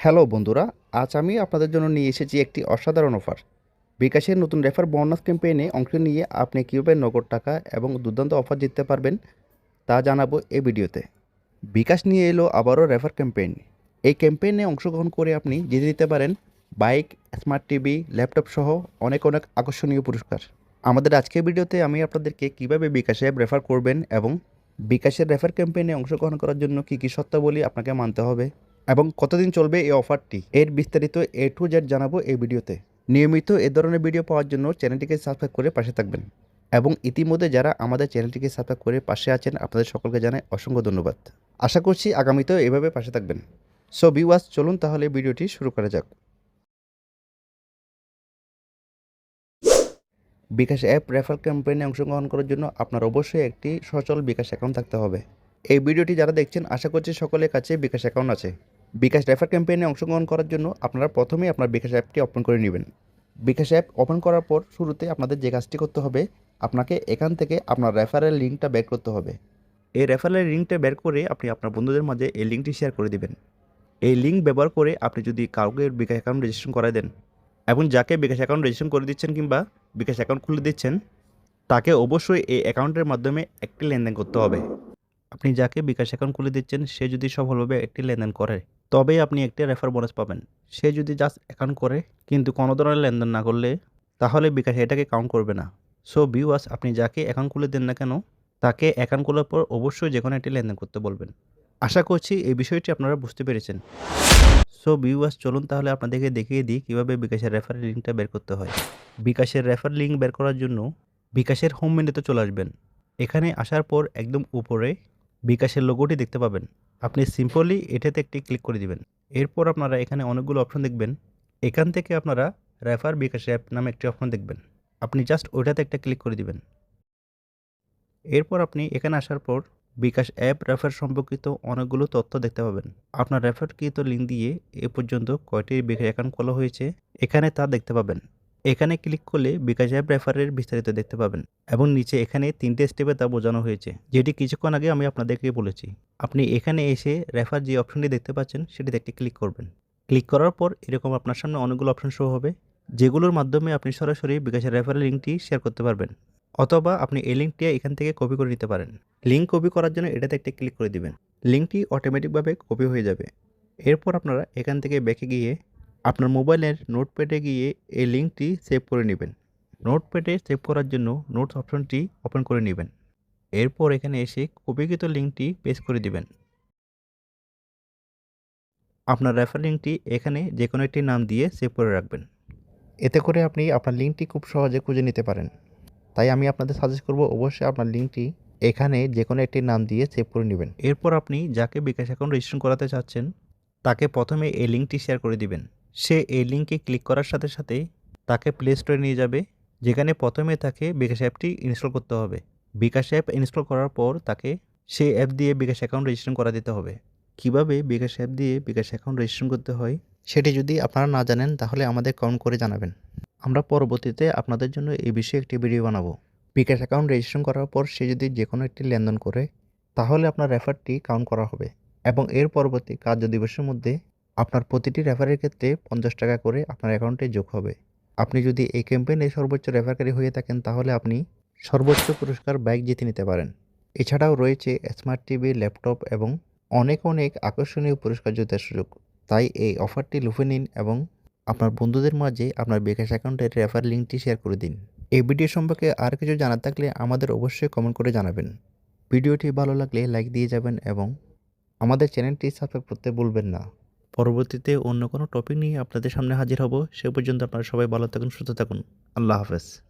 Hello বন্ধুরা, আজ আমি আপনাদের জন্য নিয়ে এসেছি একটি অসাধারণ অফার। বিকাশের নতুন রেফার বোনাস ক্যাম্পেইনে অংশ নিয়ে আপনি কীভাবে নগদ টাকা এবং দুর্দান্ত অফার জিততে পারবেন তা জানাব এই ভিডিওতে। বিকাশ নিয়ে এলো আবারও রেফার ক্যাম্পেইন। এই ক্যাম্পেইনে অংশগ্রহণ করে আপনি জিতে দিতে পারেন বাইক, স্মার্ট টিভি, ল্যাপটপ সহ অনেক অনেক আকর্ষণীয় পুরস্কার। আমাদের আজকের ভিডিওতে আমি আপনাদেরকে কীভাবে বিকাশ অ্যাপ রেফার করবেন এবং বিকাশের রেফার ক্যাম্পেইনে অংশগ্রহণ করার জন্য কী কী শর্তাবলী আপনাকে মানতে হবে এবং কতদিন চলবে এই অফারটি? এর বিস্তারিত এ টু জেড জানাব এই ভিডিওতে। নিয়মিত এ ধরনের ভিডিও পাওয়ার জন্য চ্যানেলটিকে সাবস্ক্রাইব করে পাশে থাকবেন। এবং ইতিমধ্যে যারা আমাদের চ্যানেলটিকে সাবস্ক্রাইব করে পাশে আছেন, আপনাদের সকলকে জানাই অসংখ্য ধন্যবাদ। আশা করছি আগামীতেও এভাবে পাশে থাকবেন। সো ভিওয়াস চলুন তাহলে ভিডিওটি শুরু করা যাক। বিকাশ অ্যাপ রেফার ক্যাম্পেইনে অংশগ্রহণ করার জন্য আপনার অবশ্যই একটি সচল বিকাশ অ্যাকাউন্ট থাকতে হবে। এই ভিডিওটি যারা দেখছেন, আশা করছি সকলের কাছে বিকাশ অ্যাকাউন্ট আছে। বিকাশ রেফার ক্যাম্পেইনে অংশগ্রহণ করার জন্য আপনারা প্রথমেই আপনার বিকাশ অ্যাপটি ওপেন করে নেবেন। বিকাশ অ্যাপ ওপেন করার পর শুরুতে আপনাদের যে কাজটি করতে হবে, আপনাকে এখান থেকে আপনার রেফারেল লিঙ্কটা বের করতে হবে। এই রেফারেল লিঙ্কটা বের করে আপনি আপনার বন্ধুদের মাঝে এই লিঙ্কটি শেয়ার করে দিবেন। এই লিঙ্ক ব্যবহার করে আপনি যদি কাউকে বিকাশ অ্যাকাউন্ট রেজিস্ট্রেশন করায় দেন এবং যাকে বিকাশ অ্যাকাউন্ট রেজিস্ট্রেশন করে দিচ্ছেন কিংবা বিকাশ অ্যাকাউন্ট খুলে দিচ্ছেন, তাকে অবশ্যই এই অ্যাকাউন্টের মাধ্যমে একটি লেনদেন করতে হবে। আপনি যাকে বিকাশ অ্যাকাউন্ট খুলে দিচ্ছেন, সে যদি সফলভাবে একটি লেনদেন করে, তবেই আপনি একটি রেফার বোনাস পাবেন। সে যদি জাস্ট অ্যাকাউন্ট করে, কিন্তু কোনো ধরনের লেনদেন না করলে, তাহলে বিকাশ এটাকে কাউন্ট করবে না। সো ভিউয়ার্স আপনি যাকে অ্যাকাউন্ট খুলে দেন না কেন, তাকে অ্যাকাউন্ট খোলার পর অবশ্যই যে কোনো একটি লেনদেন করতে বলবেন। আশা করছি এই বিষয়টি আপনারা বুঝতে পেরেছেন। সো ভিউয়ার্স চলুন তাহলে আপনাদেরকে দেখিয়ে দিই কীভাবে বিকাশের রেফার লিঙ্কটা বের করতে হয়। বিকাশের রেফার লিঙ্ক বের করার জন্য বিকাশের হোম মেনুতে চলে আসবেন। এখানে আসার পর একদম উপরে বিকাশের লোগোটি দেখতে পাবেন। আপনি সিম্পলি এটাতে একটি ক্লিক করে দিবেন। এরপর আপনারা এখানে অনেকগুলো অপশন দেখবেন। এখান থেকে আপনারা রেফার বিকাশ অ্যাপ নামে একটি অপশন দেখবেন। আপনি জাস্ট ওইটাতে একটা ক্লিক করে দিবেন। এরপর আপনি এখানে আসার পর বিকাশ অ্যাপ রেফার সম্পর্কিত অনেকগুলো তথ্য দেখতে পাবেন। আপনার রেফারকৃত লিঙ্ক দিয়ে এ পর্যন্ত কয়টি বিকাশ অ্যাকাউন্ট খোলা হয়েছে এখানে তা দেখতে পাবেন। এখানে ক্লিক করলে বিকাশ অ্যাপ রেফারের বিস্তারিত দেখতে পাবেন এবং নিচে এখানে তিনটে স্টেপে তা বোঝানো হয়েছে, যেটি কিছুক্ষণ আগে আমি আপনাদেরকে বলেছি। আপনি এখানে এসে রেফার যে অপশনটি দেখতে পাচ্ছেন, সেটিতে একটি ক্লিক করবেন। ক্লিক করার পর এরকম আপনার সামনে অনেকগুলো অপশন শো হবে, যেগুলোর মাধ্যমে আপনি সরাসরি বিকাশের রেফারের লিঙ্কটি শেয়ার করতে পারবেন, অথবা আপনি এই লিঙ্কটি এখান থেকে কপি করে নিতে পারেন। লিঙ্ক কপি করার জন্য এটাতে একটি ক্লিক করে দিবেন। লিঙ্কটি অটোমেটিকভাবে কপি হয়ে যাবে। এরপর আপনারা এখান থেকে ব্যাকে গিয়ে আপনার মোবাইলের নোটপ্যাডে গিয়ে এই লিঙ্কটি সেভ করে নেবেন। নোটপ্যাডে সেভ করার জন্য নোটস অপশনটি ওপেন করে নেবেন। এরপর এখানে এসে কপিকৃত লিঙ্কটি পেস্ট করে দিবেন। আপনার রেফার লিঙ্কটি এখানে যে কোনো একটি নাম দিয়ে সেভ করে রাখবেন। এতে করে আপনি আপনার লিঙ্কটি খুব সহজে খুঁজে নিতে পারেন। তাই আমি আপনাদের সাজেস্ট করব অবশ্যই আপনার লিঙ্কটি এখানে যে কোনো একটি নাম দিয়ে সেভ করে নেবেন। এরপর আপনি যাকে বিকাশ অ্যাকাউন্ট রেজিস্ট্রেশন করাতে চাচ্ছেন, তাকে প্রথমে এই লিঙ্কটি শেয়ার করে দিবেন। সে এই লিঙ্কে ক্লিক করার সাথে সাথে তাকে প্লে স্টোরে নিয়ে যাবে, যেখানে প্রথমে তাকে বিকাশ অ্যাপটি ইনস্টল করতে হবে। বিকাশ অ্যাপ ইনস্টল করার পর তাকে সে অ্যাপ দিয়ে বিকাশ অ্যাকাউন্ট রেজিস্ট্রেশন করা দিতে হবে। কীভাবে বিকাশ অ্যাপ দিয়ে বিকাশ অ্যাকাউন্ট রেজিস্ট্রেশন করতে হয়, সেটি যদি আপনারা না জানেন, তাহলে আমাদের কমেন্ট করে জানাবেন। আমরা পরবর্তীতে আপনাদের জন্য এই বিষয়ে একটি ভিডিও বানাবো। বিকাশ অ্যাকাউন্ট রেজিস্ট্রেশন করার পর সে যদি যে কোনো একটি লেনদেন করে, তাহলে আপনার রেফারটি কাউন্ট করা হবে। এবং এর পরবর্তী কার্য দিবসের মধ্যে আপনার প্রতিটি রেফারের ক্ষেত্রে পঞ্চাশ টাকা করে আপনার অ্যাকাউন্টে যোগ হবে। আপনি যদি এই ক্যাম্পেইনে সর্বোচ্চ রেফারকারী হয়ে থাকেন, তাহলে আপনি সর্বোচ্চ পুরস্কার বাইক জিতে নিতে পারেন। এছাড়াও রয়েছে স্মার্ট টিভি, ল্যাপটপ এবং অনেক অনেক আকর্ষণীয় পুরস্কার জেতার সুযোগ। তাই এই অফারটি লুফে নিন এবং আপনার বন্ধুদের মাঝে আপনার বিকাশ অ্যাকাউন্টের রেফার লিঙ্কটি শেয়ার করে দিন। এই ভিডিও সম্পর্কে আর কিছু জানার থাকলে আমাদের অবশ্যই কমেন্ট করে জানাবেন। ভিডিওটি ভালো লাগলে লাইক দিয়ে যাবেন এবং আমাদের চ্যানেলটি সাবস্ক্রাইব করতে ভুলবেন না। পরবর্তীতে অন্য কোনো টপিক নিয়ে আপনাদের সামনে হাজির হব। সে পর্যন্ত আপনারা সবাই ভালো থাকুন, সুস্থ থাকুন। আল্লাহ হাফেজ।